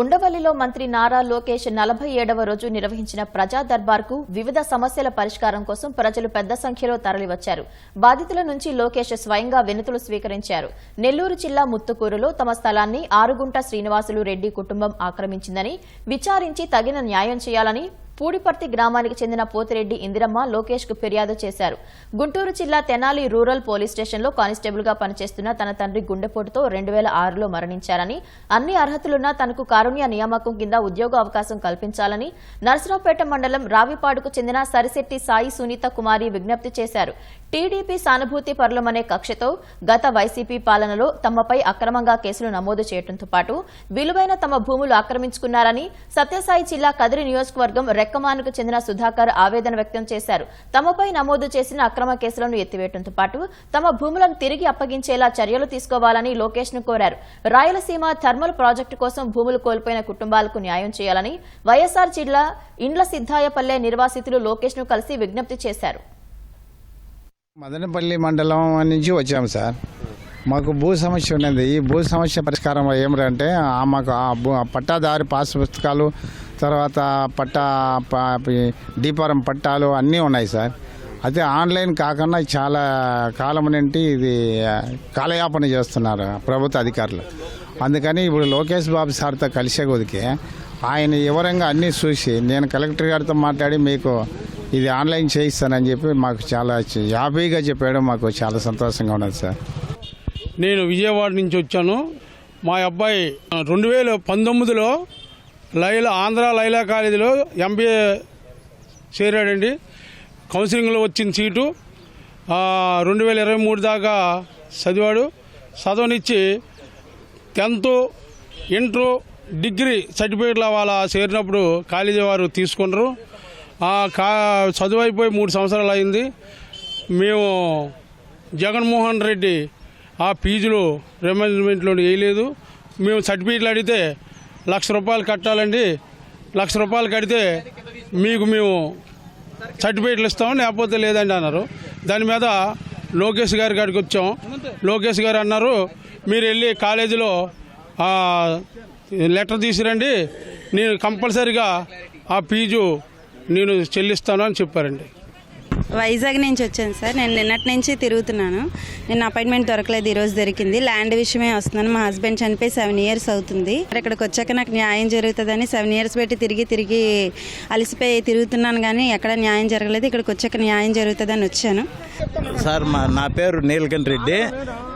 ఉండవల్లిలో మంత్రి నారా లోకేష్ నలభై ఏడవ రోజు నిర్వహించిన ప్రజా దర్బార్కు వివిధ సమస్యల పరిష్కారం కోసం ప్రజలు పెద్ద సంఖ్యలో తరలివచ్చారు. బాధితుల నుంచి లోకేష్ స్వయంగా వినతులు స్వీకరించారు. నెల్లూరు జిల్లా ముత్తుకూరులో తమ స్థలాన్ని ఆరుగుంట శ్రీనివాసులు రెడ్డి కుటుంబం ఆక్రమించిందని విచారించి తగిన న్యాయం చేయాలని పూడిపర్తి గ్రామానికి చెందిన పోతిరెడ్డి ఇందిరమ్మ లోకేష్కు ఫిర్యాదు చేశారు. గుంటూరు జిల్లా తెనాలి రూరల్ పోలీస్ స్టేషన్లో కానిస్టేబుల్గా పనిచేస్తున్న తన తండ్రి గుండెపోటుతో రెండు వేల ఆరులో మరణించారని అన్ని అర్హతలున్నా తనకు కారుణ్య నియామకం కింద ఉద్యోగ అవకాశం కల్పించాలని నరసరావుపేట మండలం రావిపాడుకు చెందిన సరిశెట్టి సాయి సునీత కుమారి విజ్ఞప్తి చేశారు. టీడీపీ సానుభూతి పరులమనే కక్షతో గత వైసీపీ పాలనలో తమపై అక్రమంగా కేసులు నమోదు చేయడంతో పాటు విలువైన తమ భూములు ఆక్రమించుకున్నారని సత్యసాయి జిల్లా కదిరి నియోజకవర్గం రెక్కమానుకు చెందిన సుధాకర్ ఆవేదన వ్యక్తం చేశారు. తమపై నమోదు చేసిన అక్రమ కేసులను ఎత్తివేయడంతో పాటు తమ భూములను తిరిగి అప్పగించేలా చర్యలు తీసుకోవాలని లోకేష్ను కోరారు. రాయలసీమ థర్మల్ ప్రాజెక్టు కోసం భూములు కోల్పోయిన కుటుంబాలకు న్యాయం చేయాలని వైఎస్ఆర్ జిల్లా ఇండ్ల సిద్దాయపల్లె నిర్వాసితులు లోకేష్ను కలిసి విజ్ఞప్తి చేశారు. మదనపల్లి మండలం నుంచి వచ్చాము సార్. మాకు భూ సమస్య ఉన్నది. ఈ భూ సమస్య పరిష్కారం ఏమిటంటే మాకు ఆ భూ ఆ పట్టాదారి పాస్ పుస్తకాలు తర్వాత పట్టా ప- డీపారం పట్టాలు అన్నీ ఉన్నాయి సార్. అయితే ఆన్లైన్ కాకుండా చాలా కాలం నుండి ఇది కాలయాపన చేస్తున్నారు ప్రభుత్వ అధికారులు. అందుకని ఇప్పుడు లోకేష్ బాబు సార్తో కలిసే కొదికి ఆయన వివరంగా అన్నీ చూసి నేను కలెక్టర్ గారితో మాట్లాడి మీకు ఇది ఆన్లైన్ చేయిస్తానని చెప్పి మాకు చాలా హ్యాపీగా చెప్పాడు. మాకు చాలా సంతోషంగా ఉన్నది సార్. నేను విజయవాడ నుంచి వచ్చాను. మా అబ్బాయి రెండు వేల పంతొమ్మిదిలో లైలా ఆంధ్ర లైలా కాలేజీలో ఎంబీఏ చేరాడండి. కౌన్సిలింగ్లో వచ్చిన సీటు రెండు వేల ఇరవై మూడు దాకా చదివాడు. చదవనిచ్చి టెన్త్ ఇంటర్ డిగ్రీ సర్టిఫికేట్ల వాళ్ళ చేరినప్పుడు కాలేజీ వారు తీసుకున్నారు. ఆ కా చదువు అయిపోయి మూడు సంవత్సరాలు అయింది. మేము జగన్మోహన్ రెడ్డి ఆ ఫీజులు రిమెంట్మెంట్లో వేయలేదు. మేము సర్టిఫికేట్లు అడిగితే లక్ష రూపాయలు కట్టాలండి. లక్ష రూపాయలు కడితే మీకు మేము సర్టిఫికేట్లు ఇస్తాం లేకపోతే లేదండి అన్నారు. దాని మీద లోకేష్ గారి కాడికి వచ్చాం. లోకేష్ గారు అన్నారు మీరు వెళ్ళి కాలేజీలో లెటర్ తీసురండి. నేను కంపల్సరిగా ఆ ఫీజు నేను చెల్లిస్తాను అని చెప్పారండి. వైజాగ్ నుంచి వచ్చాను సార్. నేను నిన్నటి నుంచి తిరుగుతున్నాను. నేను అపాయింట్మెంట్ దొరకలేదు ఈరోజు దొరికింది. ల్యాండ్ విషయమే వస్తున్నాను. మా హస్బెండ్ చనిపోయి సెవెన్ ఇయర్స్ అవుతుంది. ఇక్కడికి వచ్చాక నాకు న్యాయం జరుగుతుందని సెవెన్ ఇయర్స్ పెట్టి తిరిగి తిరిగి అలసిపోయి తిరుగుతున్నాను కానీ ఎక్కడ న్యాయం జరగలేదు. ఇక్కడికి వచ్చాక న్యాయం జరుగుతుందని వచ్చాను. సార్ మా నా పేరు నీలకంఠ రెడ్డి.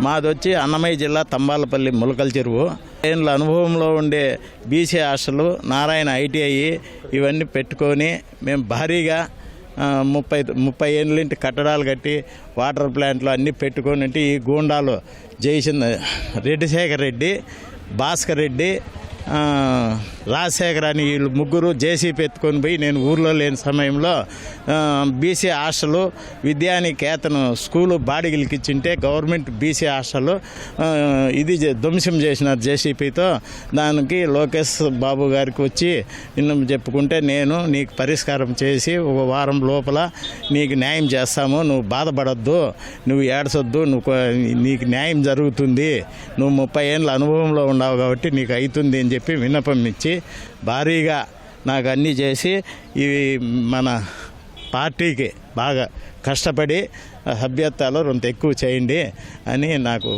మాది వచ్చి అన్నమయ్య జిల్లా తంబాలపల్లి ములకల చెరువు. ఏళ్ళ అనుభవంలో ఉండే బీసీ హాస్టల్ నారాయణ ఐటీఐ ఇవన్నీ పెట్టుకొని మేము భారీగా ముప్పై ముప్పై ఏళ్ళింటి కట్టడాలు కట్టి వాటర్ ప్లాంట్లు అన్నీ పెట్టుకొని ఉంటే ఈ గూండాలు జయచంద్ర రెడ్డిశేఖర్ రెడ్డి భాస్కర్ రెడ్డి రాజశేఖర్ అని వీళ్ళు ముగ్గురు జేసీపీ ఎత్తుకొని పోయి నేను ఊర్లో లేని సమయంలో బీసీ హాస్టల్ విద్యానికేతను స్కూలు బాడిగిలకి ఇచ్చింటే గవర్నమెంట్ బీసీ హాస్టల్ ఇది ధ్వంసం చేసినారు జేసీపీతో. దానికి లోకేష్ బాబు గారికి వచ్చి నిన్న చెప్పుకుంటే నేను నీకు పరిష్కారం చేసి ఒక వారం లోపల నీకు న్యాయం చేస్తాము నువ్వు బాధపడద్దు నువ్వు ఏడ్చొద్దు నువ్వు నీకు న్యాయం జరుగుతుంది నువ్వు ముప్పై ఏళ్ళ అనుభవంలో ఉన్నావు కాబట్టి నీకు అవుతుంది అని చెప్పి విన్నపం ఇచ్చి భారీగా నాకు అన్నీ చేసి ఇవి మన పార్టీకి బాగా కష్టపడి సభ్యత్వాలు కొంత ఎక్కువ చేయండి అని నాకు